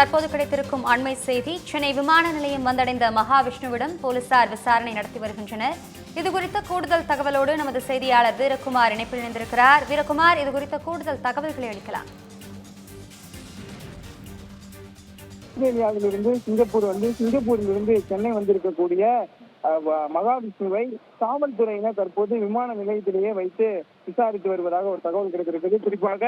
தற்போது கிடைத்திருக்கும் அண்மை செய்தி சென்னை விமான நிலையம் வந்தடைந்த மகாவிஷ்ணுவிடம் போலீசார் விசாரணை நடத்தி வருகின்றனர். இது குறித்த கூடுதல் தகவலோடு நமது செய்தியாளர் வீரகுமார் இணைப்பில் இணைந்திருக்கிறார். வீரகுமார் இது குறித்த கூடுதல் தகவல்களை அளிக்கலாம். இந்தியாவிலிருந்து சிங்கப்பூர் வந்து சிங்கப்பூரிலிருந்து சென்னை வந்திருக்கக்கூடிய மகாவிஷ்ணுவை காவல்துறையினர் தற்போது விமான நிலையத்திலேயே வைத்து விசாரித்து வருவதாக ஒரு தகவல் கிடைத்திருக்கிறது. குறிப்பாக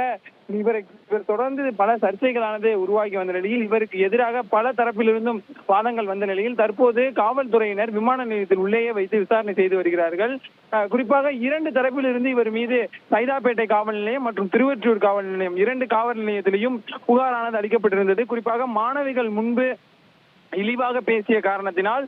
இவரை இவர் தொடர்ந்து பல சர்ச்சைகளானது உருவாகி வந்த நிலையில் இவருக்கு எதிராக பல தரப்பிலிருந்தும் வாதங்கள் வந்த நிலையில் தற்போது காவல்துறையினர் விமான நிலையத்தில் உள்ளேயே வைத்து விசாரணை செய்து வருகிறார்கள். அஹ், குறிப்பாக இரண்டு தரப்பிலிருந்து இவர் மீது சைதாப்பேட்டை காவல் நிலையம் மற்றும் திருவொற்றியூர் காவல் நிலையம் இரண்டு காவல் நிலையத்திலையும் புகாரானது அளிக்கப்பட்டிருந்தது. குறிப்பாக மாணவிகள் முன்பு இழிவாக பேசிய காரணத்தினால்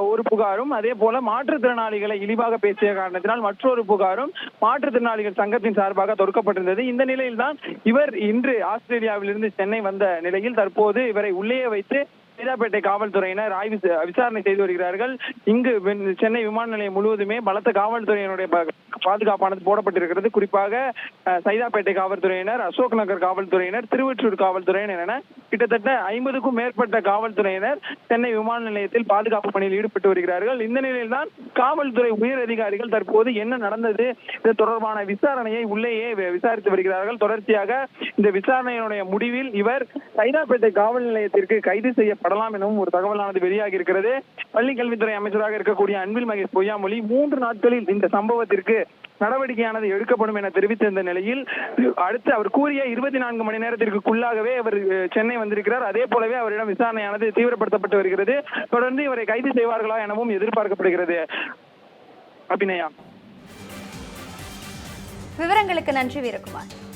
ஒரு புகாரும் அதே போல மாற்றுத்திறனாளிகளை இழிவாக பேசிய காரணத்தினால் மற்றொரு புகாரும் மாற்றுத்திறனாளிகள் சங்கத்தின் சார்பாக தொடுக்கப்பட்டிருந்தது. இந்த நிலையில்தான் இவர் இன்று ஆஸ்திரேலியாவிலிருந்து சென்னை வந்த நிலையில் தற்போது இவரை உள்ளே வைத்து சைதாப்பேட்டை காவல்துறையினர் ஆய்வு விசாரணை செய்து வருகிறார்கள். இங்கு வெ- சென்னை விமான நிலையம் முழுவதுமே பலத்த காவல்துறையினுடைய ப- பாதுகாப்பானது போடப்பட்டிருக்கிறது. குறிப்பாக அஹ், சைதாப்பேட்டை காவல்துறையினர் அசோக் நகர் காவல்துறையினர் திருவொற்றூர் காவல்துறையினர் என கிட்டத்தட்ட ஐம்பதுக்கும் மேற்பட்ட காவல்துறையினர் சென்னை விமான நிலையத்தில் பாதுகாப்பு பணியில் ஈடுபட்டு வருகிறார்கள். இந்த நிலையில்தான் காவல்துறை உயர் அதிகாரிகள் தற்போது என்ன நடந்தது இது தொடர்பான விசாரணையை உள்ளேயே விசாரித்து வருகிறார்கள். தொடர்ச்சியாக இந்த விசாரணையினுடைய முடிவில் இவர் சைதாப்பேட்டை காவல் நிலையத்திற்கு கைது செய்யப்படலாம் எனவும் ஒரு தகவலானது வெளியாகி இருக்கிறது பள்ளி கல்வித்துறை அமைச்சராக இருக்கக்கூடிய அன்பில் மகேஷ் பொய்யாமொழி மூன்று நாட்களில் இந்த சம்பவத்திற்கு நடவடிக்கையானது எடுக்கப்படும் என தெரிவித்திருந்த நிலையில் அடுத்து அவர் கூறிய இருபத்தி நான்கு மணி நேரத்திற்குள்ளாகவே அவர் சென்னை வந்திருக்கிறார். அதே போலவே அவரிடம் விசாரணையானது தீவிரப்படுத்தப்பட்டு வருகிறது. தொடர்ந்து இவரை கைது செய்வார்களா எனவும் எதிர்பார்க்கப்படுகிறது. அபிநயா. விவரங்களுக்கு நன்றி வீரகுமார்.